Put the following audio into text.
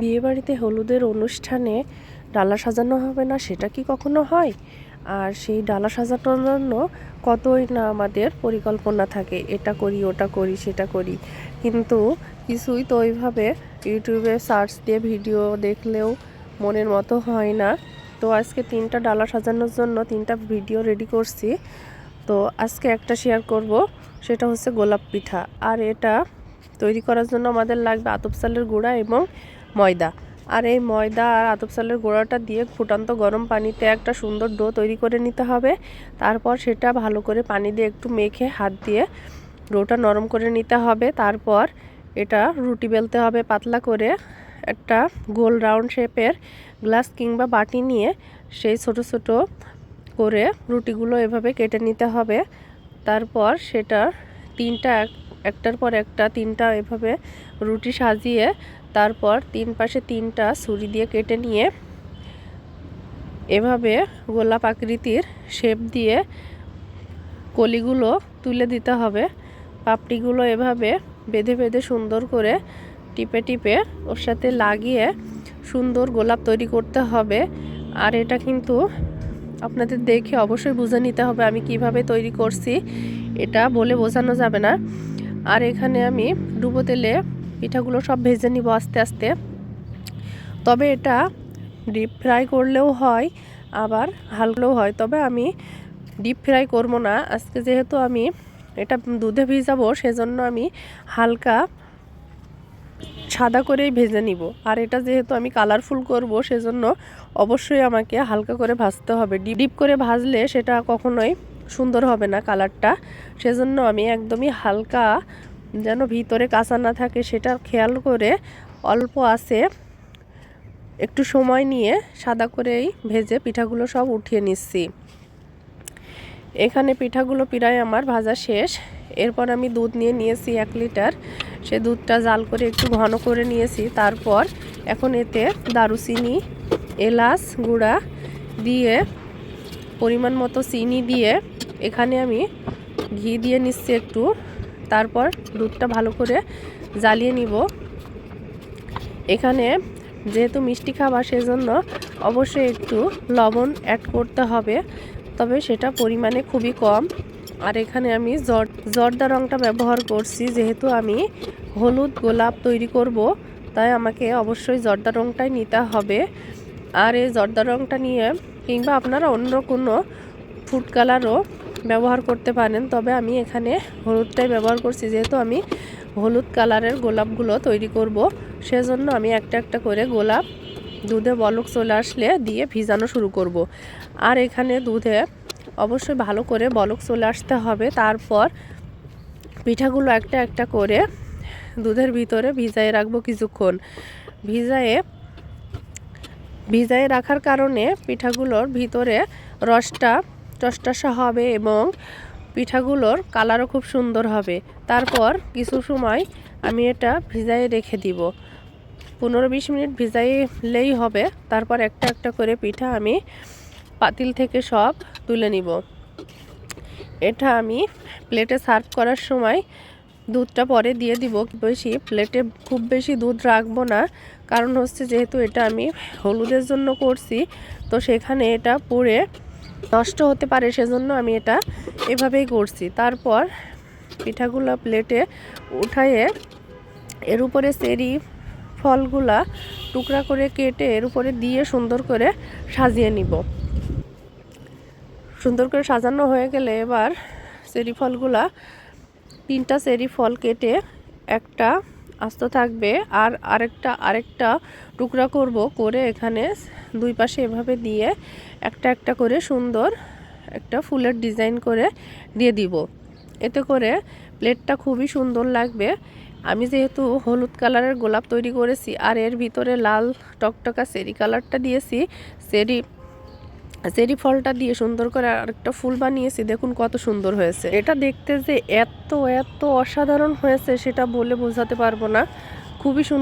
বিয়েবাড়িতে হলুদের অনুষ্ঠানে ডালা সাজানো হবে না, সেটা কি কখনো হয়? আর সেই ডালা সাজানোর জন্য কতই না আমাদের পরিকল্পনা থাকে, এটা করি, ওটা করি, সেটা করি। কিন্তু কিছুই তো ওইভাবে ইউটিউবে সার্চ দিয়ে ভিডিও দেখলেও মনের মতো হয় না। তো আজকে তিনটা ডালা সাজানোর জন্য তিনটা ভিডিও রেডি করছি। তো আজকে একটা শেয়ার করব, সেটা হচ্ছে গোলাপ পিঠা। আর এটা তৈরি করার জন্য আমাদের লাগবে আতপ চালের গুঁড়া এবং ময়দা। আর এই ময়দা আর আতপ চালের গুঁড়াটা দিয়ে ফুটান্ত গরম পানিতে একটা সুন্দর ডো তৈরি করে নিতে হবে। তারপর সেটা ভালো করে পানি দিয়ে একটু মেখে হাত দিয়ে ডোটা নরম করে নিতে হবে। তারপর এটা রুটি বেলতে হবে পাতলা করে। একটা গোল রাউন্ড শেপের গ্লাস কিংবা বাটি নিয়ে সেই ছোট ছোট করে রুটিগুলো এভাবে কেটে নিতে হবে। তারপর সেটা তিনটা এক- একটার পর একটা তিনটা এভাবে রুটি সাজিয়ে তারপর তিন পাশে তিনটা ছুরি দিয়ে কেটে নিয়ে এভাবে গোলাপ আকৃতির শেপ দিয়ে কলিগুলো তুলে দিতে হবে। পাপড়িগুলো এভাবে বেঁধে বেঁধে সুন্দর করে টিপে টিপে ওর সাথে লাগিয়ে সুন্দর গোলাপ তৈরি করতে হবে। আর এটা কিন্তু আপনাদের দেখে অবশ্যই বুঝে নিতে হবে আমি কীভাবে তৈরি করছি। এটা বলে বোঝানো যাবে না। আর এখানে আমি ডুবো তেলে পিঠাগুলো সব ভেজে নিব আস্তে আস্তে। তবে এটা ডিপ ফ্রাই করলেও হয়, আবার হালকাও হয়। তবে আমি ডিপ ফ্রাই করব না। আজকে যেহেতু আমি এটা দুধে ভিজাবো, সেজন্য আমি হালকা সাদা করেই ভেজে নিব। আর এটা যেহেতু আমি কালারফুল করব, সেজন্য অবশ্যই আমাকে হালকা করে ভাজতে হবে। ডিপ ডিপ করে ভাজলে সেটা কখনোই সুন্দর হবে না কালারটা সেজন্য আমি একদমই হালকা যেন ভিতরে কাঁচা না থাকে সেটা খেয়াল করে অল্প আছে। একটু সময় নিয়ে সাদা করেই ভেজে পিঠাগুলো সব উঠিয়ে নিচ্ছি। এখানে পিঠাগুলো প্রায় আমার ভাজা শেষ। এরপর আমি দুধ নিয়ে নিয়েছি এক লিটার। সে দুধটা জাল করে একটু ঘন করে নিয়েছি। তারপর এখন এতে দারুচিনি, এলাচ গুঁড়া দিয়ে, পরিমাণ মতো চিনি দিয়ে এখানে আমি ঘি দিয়ে নিচ্ছি একটু। তারপর দুধটা ভালো করে জ্বালিয়ে নিব। এখানে যেহেতু মিষ্টি খাবার, সেজন্য অবশ্যই একটু লবণ অ্যাড করতে হবে। তবে সেটা পরিমাণে খুবই কম। আর এখানে আমি জর, জর্দা রঙটা ব্যবহার করছি। যেহেতু আমি হলুদ গোলাপ তৈরি করব, তাই আমাকে অবশ্যই জর্দা রঙটাই নিতে হবে। আর এই জর্দা রঙটা নিয়ে কিংবা আপনারা অন্য কোনো ফুড কালারও ব্যবহার করতে পারেন, তবে আমি এখানে হলুদটাই ব্যবহার করছি, যেহেতু আমি হলুদ কালারের গোলাপগুলো তৈরি করব সেজন্য আমি একটা একটা করে গোলাপ দুধে বলক চলে আসলে দিয়ে ভিজানো শুরু করব। আর এখানে দুধে অবশ্যই ভালো করে বলক চলে আসতে হবে, তারপর পিঠাগুলো একটা একটা করে দুধের ভিতরে ভিজায় রাখব কিছুক্ষণ ভিজায়ে, ভিজায় রাখার কারণে পিঠাগুলোর ভিতরে রসটা টসটসা হবে এবং পিঠাগুলোর কালারও খুব সুন্দর হবে। তারপর কিছু সময় আমি এটা ভিজায়ে রেখে দিব। পনেরো বিশ মিনিট ভিজাইলেই হবে। তারপর একটা একটা করে পিঠা আমি পাতিল থেকে সব তুলে নিব। এটা আমি প্লেটে সার্ভ করার সময় দুধটা পরে দিয়ে দিব। বেশি প্লেটে খুব বেশি দুধ রাখব না। কারণ হচ্ছে যেহেতু এটা আমি হলুদের জন্য করছি, তো সেখানে এটা পুড়ে নষ্ট হতে পারে সেজন্য আমি এটা এভাবেই করছি। তারপর পিঠাগুলো প্লেটে উঠায়ে এর উপরে সেরি ফলগুলা টুকরা করে কেটে এর উপরে দিয়ে সুন্দর করে সাজিয়ে নিব। সুন্দর করে সাজানো হয়ে গেলে এবার চেরি ফলগুলা তিনটা চেরি ফল কেটে একটা আস্ত থাকবে। আর আরেকটা আরেকটা টুকরা করব করে এখানে দুই পাশে এভাবে দিয়ে একটা একটা করে সুন্দর একটা ফুলের ডিজাইন করে দিয়ে দিব। এতে করে প্লেটটা খুবই সুন্দর লাগবে। আমি যেহেতু হলুদ কালারের গোলাপ তৈরি করেছি আর এর ভিতরে লাল টকটকা সেরি কালারটা দিয়েছি, সেরি চেরি ফলটা দিয়ে সুন্দর করে আরেকটা ফুল বানিয়েছি, দেখুন কত সুন্দর হয়েছে। এটা দেখতে যে এত এত অসাধারণ হয়েছে, সেটা বলে বোঝাতে পারব না। খুবই সুন্দর